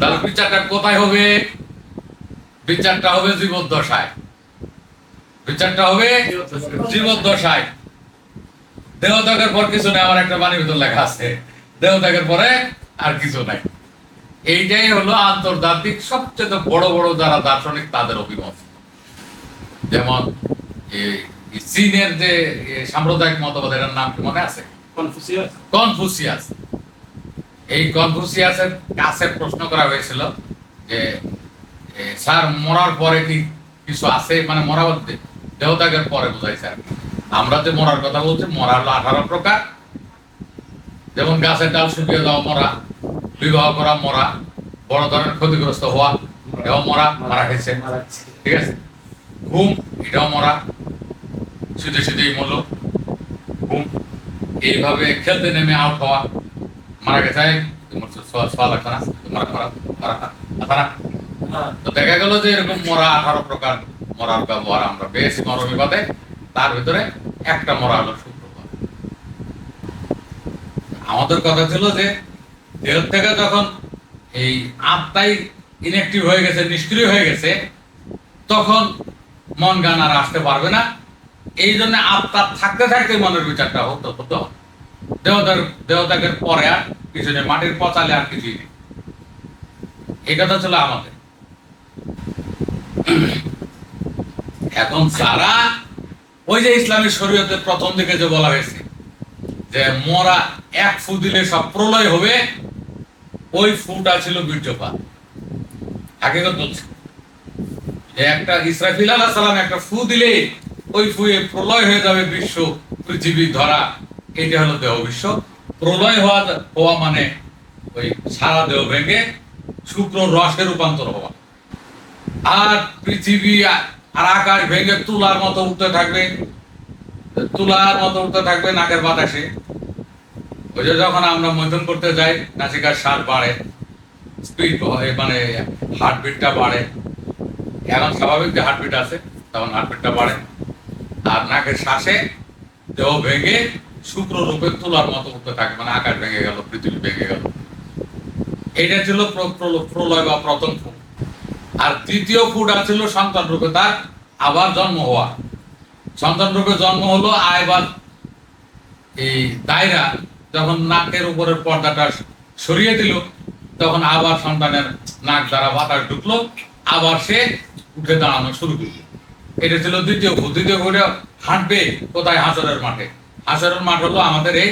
তাহলে বিচারটা কোথায় হবে? বিচারটা হবে জীবদ্দশায়। বিচারটা হবে জীবদ্দশায়। দেহত্যাগের পর কিছু নেই আমার একটা বাণীর ভিতর লেখা আছে। দেহত্যাগের পরে আর কিছু নাই। এইটাই হলো আন্তর্জাতিক সবচেয়ে বড় বড় যারা দার্শনিক তাদের অভিমত। যেমন চীনের যে সাম্প্রদায়িক মতবাদ এটার নাম কি মনে আছে? কনফুসিয়াস। কনফুসিয়াস। এই কনফুসিয়াসের কাছে প্রশ্ন করা হয়েছিল যে স্যার, মরার পরে কি কিছু আছে? মানে মরা বলতে দেহত্যাগের পরে বোঝাই স্যার। আমরা যে মরার কথা বলছি, মরা হলো আঠারো প্রকার। যেমন গাছের ডাল শুকিয়ে যাওয়া মরা, বিবাহ করা মরা, বড় ধরনের ক্ষতিগ্রস্ত হওয়া, এটাও মরা, মারা গেছে। ঠিক আছে? ঘুম, এটাও মরা। শুধু শুধুই মরল। ঘুম। এইভাবে খেলতে নেমে আউট হওয়া। দেখা গেল যে এরকম মরা আঠারো প্রকার মরার ব্যবহার আমরা তার ভিতরে একটা মরা হলো শুক্রবার। আমাদের কথা ছিল যে দেহ থেকে যখন এই আত্মাই ইনঅ্যাক্টিভ হয়ে গেছে, নিষ্ক্রিয় হয়ে গেছে, তখন মন গান আর আসতে পারবে না। এই জন্য আত্মা থাকতে থাকতে মনের বিচারটা হতো হতো। দেহত্যাগ দেহত্যাগের পরে আর কিছু নেই মাটির পচালে আর কিছুই নেই। এই কথা ছিল আমাদের। এখন যারা ওই যে ইসলামী শরীয়তের প্রথম দিকে যে বলা হয়েছে, যে মরা এক ফু দিলে সব প্রলয় হবে, ওই ফুটা ছিল বীর্যপাত। হাকিকত বলছে যে একটা ইসরাফিল আলাহ সালাম একটা ফু দিলে ওই ফুয়ে প্রলয় হয়ে যাবে বিশ্ব পৃথিবী ধরা। এটা হলো দেহ বিশ্ব। প্রলয় হওয়া হওয়া মানে ওই সারা দেহ ভেঙে শুক্র রসে রূপান্তর হওয়া। আর পৃথিবী আর আকাশ ভেঙে তুলার মতো উঠতে থাকবে। তুলার মতো উঠতে থাকবে নাকের বাতাসে। ওই যে যখন আমরা মৈথুন করতে যাই, নাসিকার শ্বাস বাড়ে। স্পিড মানে হার্টবিটটা বাড়ে। এখন স্বাভাবিক যে হার্টবিট আছে, তখন হার্টবিটটা বাড়ে। আর নাকের শ্বাসে দেহ ভেঙে শুক্র রূপে তুলার মতো উঠতে থাকে মানে আকাশ ভেঙে গেল, পৃথিবী ভেঙে গেল। এটা ছিল প্র- প্র- প্রলয় বা প্রথম ফুট আর তৃতীয় ফুট ছিল সন্তান রূপে, তার আবার জন্ম হওয়া। সন্তান রূপে জন্ম হলো আইবার এই দায়রা যখন নাকের উপরের পর্দাটা সরিয়ে দিল, তখন আবার সন্তানের নাক দ্বারা বাতাস ঢুকলো, আবার সে উঠে দাঁড়ানো শুরু করল। এটা ছিল দ্বিতীয় ফুট দ্বিতীয় ফুটে হাঁটবে কোথায়? হাসরের মাঠে। হাসরের মাঠ হলো আমাদের এই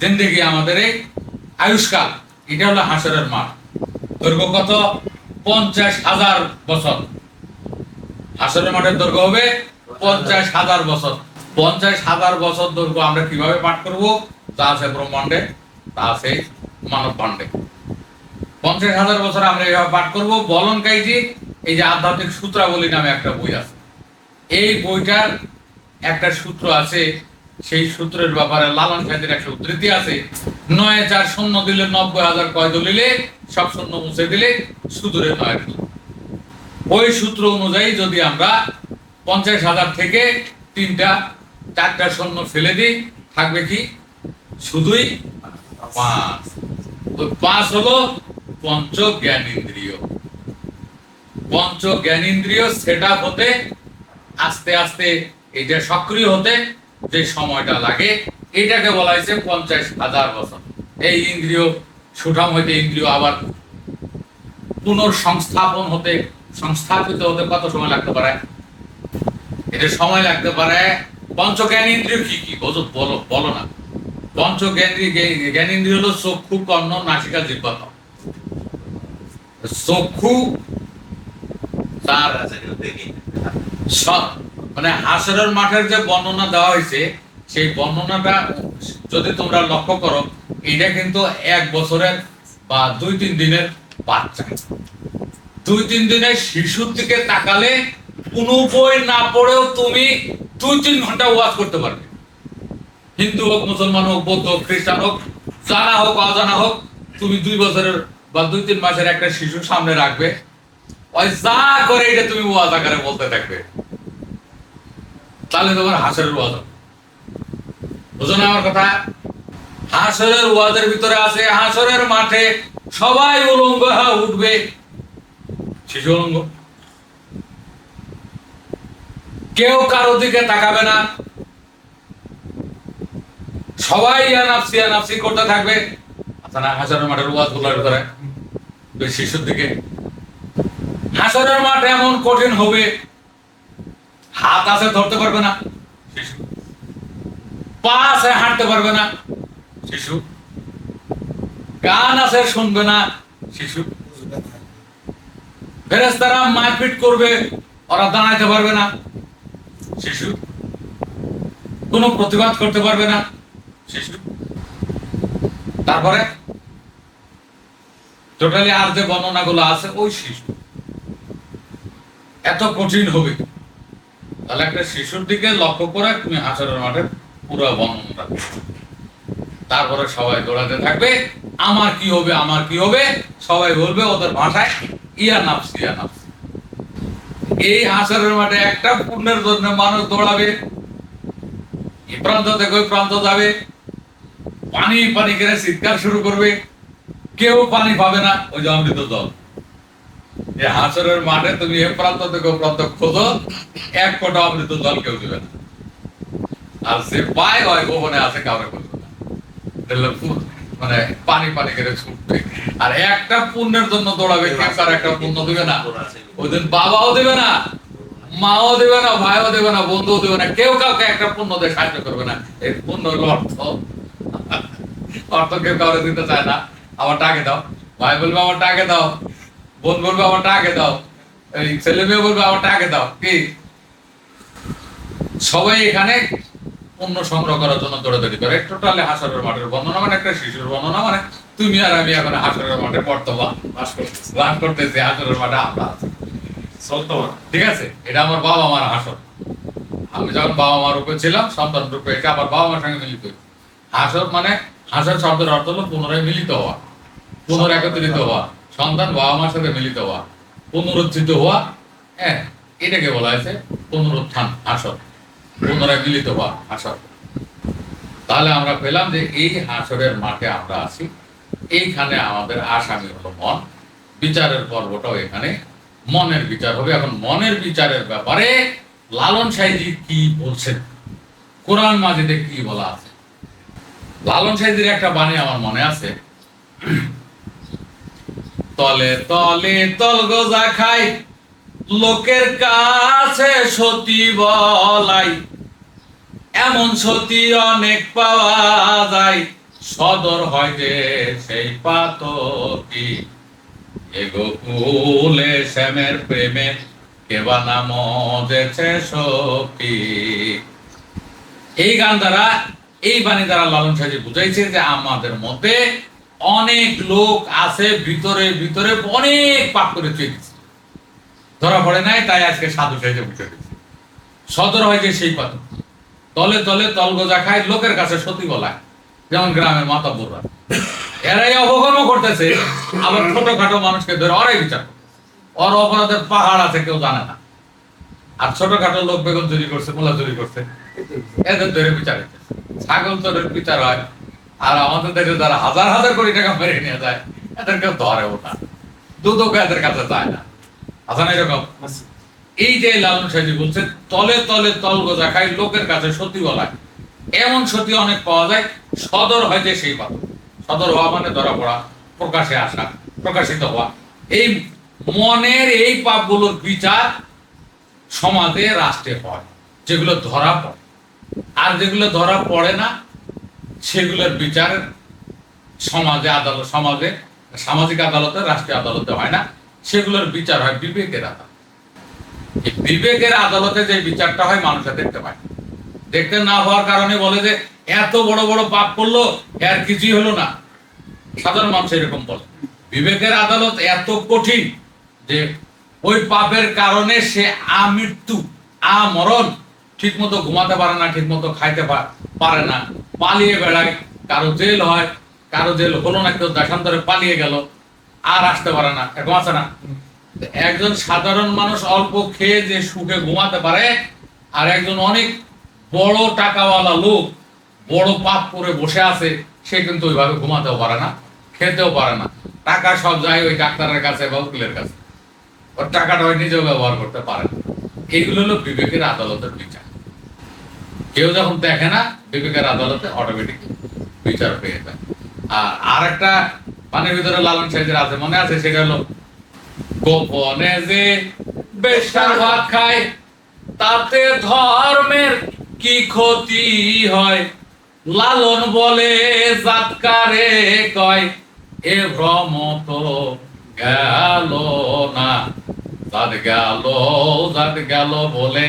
জিন্দেগি, আমাদের এই আয়ুষ্কাল। এটা হলো হাসরের মাঠ। দৈর্ঘ্য কত? পঞ্চাশ হাজার বছর। হাসরের মাঠের দৈর্ঘ্য হবে পঞ্চাশ হাজার বছর। পঞ্চাশ হাজার বছর দৈর্ঘ্য আমরা কীভাবে পাঠ করব? তা আছে ব্রহ্মাণ্ডে, তা আছে মানব ভাণ্ডে পঞ্চাশ হাজার বছর আমরা এইভাবে পাঠ করব। বলন কাইজি, এই যে আধ্যাত্মিক সূত্রাবলী নামে একটা বই আছে। এই বইটার একটা সূত্র আছে সেই সূত্রের ব্যাপারে লালন সাহেবের একটা উদ্ধৃতি আছে। নয় চার শূন্য দিলে নব্বই হাজার কয় দলিলে সব শূন্য মুছে দিলে সুদূরে নয় ওই সূত্র অনুযায়ী যদি আমরা পঞ্চাশ হাজার থেকে তিনটা, চারটা শূন্য ফেলে দিই, থাকবে কি? শুধুই পাঁচ। ওই পাঁচ হলো পঞ্চ জ্ঞানেন্দ্রিয় পঞ্চ জ্ঞানেন্দ্রিয় সেট আপ হতে, আস্তে আস্তে এটা সক্রিয় হতে যে সময়টা লাগে এটাকে বলা হয়েছে পঞ্চাশ হাজার বছর। এই ইন্দ্রিয় সুঠাম হইতে ইন্দ্রিয় আবার পুনর্সংস্থাপন হতে সংস্থাপিত হতে কত সময় লাগতে পারে? এটা সময় লাগতে পারে পঞ্চজ্ঞান ইন্দ্রিয় কি কি? বলো বলো না। পঞ্চজ্ঞান জ্ঞান ইন্দ্রিয় হলো চক্ষু কর্ণ নাসিকা জিহ্বা ত্বক। চক্ষু তার মানে হাসরের মাঠের যে বর্ণনা দেওয়া হয়েছে, সেই বর্ণনাটা যদি তোমরা লক্ষ্য করো, এটা কিন্তু এক বছরের বা দুই তিন দিনের বাচ্চা। দুই তিন দিনের শিশুর দিকে তাকালে কোনো বই না পড়েও তুমি দুই তিন ঘণ্টা ওয়াজ করতে পারবে। হিন্দু হোক, মুসলমান হোক, বৌদ্ধ হোক, খ্রিস্টান হোক, জানা হোক, অজানা হোক, তুমি দুই বছরের বা দুই তিন মাসের একটা শিশু সামনে রাখবে। ওই যা করে এটা তুমি ওয়াজ আকারে বলতে থাকবে। তাহলে তোমার হাসরের ওয়াজ। বুঝো আমার কথা? হাসরের ওয়াজের ভিতরে আছে, হাসরের মাঠে সবাই উলঙ্গ হয়ে উঠবে। শিশু উলঙ্গ। কেউ কারও দিকে তাকাবে না। সবাই ইয়া নাফসি ইয়া নাফসি করতে থাকবে। আচ্ছা না হাসানের মাঠের ওয়াজগুলার ভিতরে শিশুর দিকে। হাসানের মাঠ এমন কঠিন হবে হাত আছে, ধরতে পারবে না। শিশু। পা আছে, হাঁটতে পারবে না। শিশু। গান আছে, শুনবে না। শিশু। ফেরেস্তারা মারপিট করবে, ওরা দাঁড়াইতে পারবে না। শিশু। কোনো প্রতিবাদ করতে পারবে না। শিশু। তারপরে টোটালি আর যে বর্ণনাগুলো আছে, ওই শিশু। এত কঠিন হবে। তাহলে একটা শিশুর দিকে লক্ষ্য করে তুমি হাসরের মাঠের পুরো বর্ণনা রাখবে। তারপরে সবাই দৌড়াতে থাকবে, আমার কি হবে, আমার কি হবে? সবাই বলবে, ওদের ভাষায়, ইয়া নাফস ইয়া নাফস। এই হাসরের মাঠে একটা পুণ্যের জন্য মানুষ দৌড়াবে। এই প্রান্ত থেকে ওই প্রান্ত যাবে। পানি পানি করে চিৎকার শুরু করবে। কেউ পানি পাবে না, ওই যে অমৃত জল। এই হাসরের মাঠে তুমি এ প্রান্ত থেকে ও প্রান্ত খোঁজো এক ফোঁটা অমৃত জল কেউ দেবে না। আর সে পায় হয় গোপনে আছে কাউরে খুঁজবে না। মানে পানি পানি করে ছুটবে। আর একটা পুণ্যের জন্য দৌড়াবে কেউ একটা পুণ্য দিবে না। ওই দিন বাবাও দেবে না মাও দেবে না ভাইও দেবে না বন্ধুও দেবে না কেউ কাউকে একটা পুণ্য দিয়ে সাহায্য করবে না। এই পুণ্য হলো অর্থ অর্থ কেউ কাউকে দিতে চায় না। আমার টাকে দাও। ভাই বলবে আমার টাকে দাও। বোন বলবে, আমার টাকে দাও। এই ছেলে মেয়ে বলবে, আমার টাকে দাও। কি? সবাই এখানে পণ্য সংগ্রহ করার জন্য দৌড়াদৌড়ি করে। টোটালি হাসরের মাঠের বর্ণনা মানে একটা শিশুর বর্ণনা মানে তুমি আর আমি এখন হাসরের মাঠে বর্তমান বাস করতেছে লাভ করতেছি, হাসরের মাঠে আমরা আছি। ঠিক আছে? এটা আমার বাবা মার হাসর। আমি যখন বাবা মার রূপে ছিলাম, সন্তান রূপে এটা আবার বাবা মার সঙ্গে মিলিত। হাসর মানে হাসর শব্দের অর্থ হলো পুনরায় মিলিত হওয়া পুনরায় একত্রিত হওয়া। সন্তান বাবা মার সাথে মিলিত হওয়া পুনরুত্থিত হওয়া হ্যাঁ এটাকে বলা হয়েছে পুনরুত্থান হাসর, পুনরায় মিলিত হওয়া হাসর। তাহলে আমরা পেলাম যে এই হাসরের মাঠে আমরা আছি। এইখানে আমাদের আসামি হলো মন। বিচারের পর্বটাও এখানে মনের বিচার হবে। এখন মনের বিচারের ব্যাপারে লালন সাইজি কি বলছেন? কোরআন মাজিদে কি বলা আছে? লালন সাইজির একটা বাণী আমার মনে আছে। তলে তলে তল গজা খাই লোকের কাছে সতী বলাই। এমন সতী অনেক পাওয়া যায়। সদর হয় যে সেই পাতকি। এগো কুলে শ্যামের প্রেমে কেবা নাম দেছে সখী এই গান দ্বারা, এই বাণী দ্বারা লালন সাজি বুঝাইছে যে আমাদের মধ্যে অনেক লোক আছে ভিতরে ভিতরে অনেক পাপ করে চলেছে ধরা পড়ে নাই, তাই আজকে সাধু সাইজে বুঝে দিচ্ছে সদর হয় যে সেই পাত তলে তলে তলগজা খায়, লোকের কাছে সতী বলায়। যেমন গ্রামের মাতাব্বররা এরাই অবকর্ম করতেছে, আবার ছোটখাটো মানুষকে ধরে ওরাই বিচার। ওর অপরাধের পাহাড় আছে, কেউ জানে না। আর ছোটখাটো লোক বেগম চুরি করছে মোলা চুরি করছে, এদের ধরে বিচার। ছাগল চোরের বিচার হয় আর আমাদের দেশে যারা হাজার হাজার কোটি টাকা মেরে নিয়ে যায়। এদের কেউ ধরেও না। দুদক এদের কাছে যায় না। আছে না এরকম। আছে এই যে লালন সাহেজি বলছে তলে তলে তল গোজা খাই লোকের কাছে সতী বলায় এমন সতী অনেক পাওয়া যায় সদর হয় যে সেই পাত সদর হওয়া মানে ধরা পড়া প্রকাশে আসা প্রকাশিত হওয়া। এই মনের এই পাপগুলোর বিচার সমাজে রাষ্ট্রে হয় যেগুলো ধরা পড়ে। আর যেগুলো ধরা পড়ে না সেগুলোর বিচার সমাজে আদালত সমাজে, সামাজিক আদালতে, রাষ্ট্রীয় আদালতে হয় না। সেগুলোর বিচার হয় বিবেকের আদালত বিবেকের আদালতে যে বিচারটা হয় মানুষে দেখতে পায়। দেখতে না হওয়ার কারণে বলে যে, এত বড় বড় পাপ করল, এর কিছুই হলো না। সাধারণ মানুষ এরকম বলে। বিবেকের আদালত এত কঠিন যে, ওই পাপের কারণে সে আমৃত্যু, আমরণ ঠিক মতো ঘুমাতে পারে না ঠিক মতো খাইতে পারে না। পালিয়ে বেড়ায়, কারও জেল হয়, কারও জেল হলো না, কেউ দেশান্তরে পালিয়ে গেল, আর আসতে পারে না, এরকম আছে না? একজন সাধারণ মানুষ অল্প খেয়ে যে সুখে ঘুমাতে পারে, আর একজন অনেক বড় টাকাওয়ালা লোক, বড় পাপ করে বসে আছে, সে কিন্তু ওইভাবে ঘুমাতেও পারে না, খেতেও পারে না। টাকা সব যায় ওই ডাক্তারের কাছে বা উকিলের কাছে। ওর টাকাটা ওই নিজেও ব্যবহার করতে পারে না। এইগুলো হলো বিবেকের আদালতের বিচার। কেউ যখন দেখে না, বিবেকের আদালতে অটোমেটিক বিচার পেয়ে যায়। আর আর একটা পানির ভিতরে লালন সাইজের আছে, মনে আছে? সেটা হলো, গোপনে যে বেশার ভাত খায়, তাতে ধর্মের কি ক্ষতি হয়? লালন বলে জাতকারে কয়, এ ভ্রম তো গেল না। জাত গেল জাত গেল বলে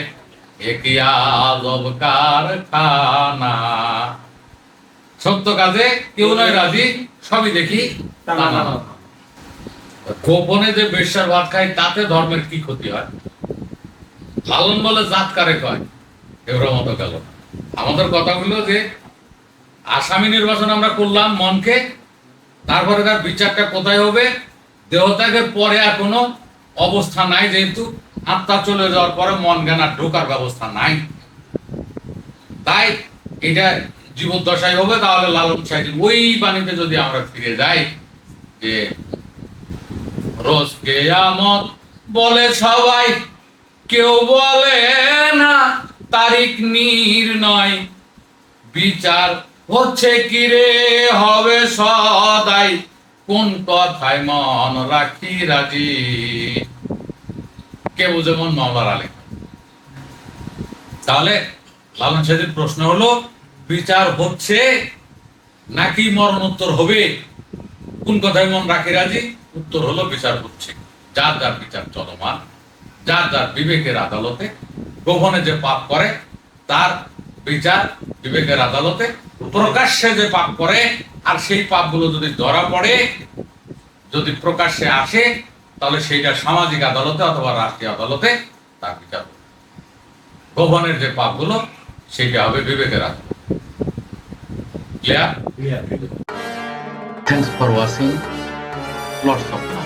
একই আজব কারখানা। সত্য কাজে কেউ নয় রাজি সবই দেখি। গোপনে যে বেশ্যার ভাত খায় তাতে ধর্মের কি ক্ষতি হয়? লালন বলে জাত কারে কয়? এগুলোর মতো গেল আমাদের কথাগুলো যে আসামি নির্বাচন আমরা করলাম মনকে তারপরে তার বিচারটা কোথায় হবে দেহত্যাগের পরে আর কোনো অবস্থা নাই যেহেতু। আত্মা চলে যাওয়ার পরে মন জ্ঞান আর ঢোকার ব্যবস্থা নাই। তাই এটা জীবদ্দশায় হবে, তাহলে লালন সাহেব ওই বাণীতে যদি আমরা ফিরে যাই যে রোজ কেয়ামত বলে সবাই, কেউ বলে না তারিখ নির্ণয় বিচার হচ্ছে কি রে, হবে সদাই। কোন কথায় মন রাখি রাজি? কে বুঝে মন? মামলার আলে। তাহলে লালন সাহেবের প্রশ্ন হলো, বিচার হচ্ছে নাকি মরণোত্তর হবে? কোন কথায় মন রাখি রাজি? উত্তর হলো বিচার হচ্ছে। যার যার বিচার চলমান, যার যার বিবেকের আদালতে, গোপনে যে পাপ করে, তার বিচার বিবেকের আদালতে, প্রকাশ্যে যে পাপ করে, আর সেই পাপগুলো যদি ধরা পড়ে, যদি প্রকাশ্যে আসে তাহলে সেইটা সামাজিক আদালতে অথবা রাষ্ট্রীয় আদালতে তার বিচার হবে। গোপনের যে পাপগুলো সেটা হবে বিবেকের আদালত clear clear Thanks for watching. Lots of love.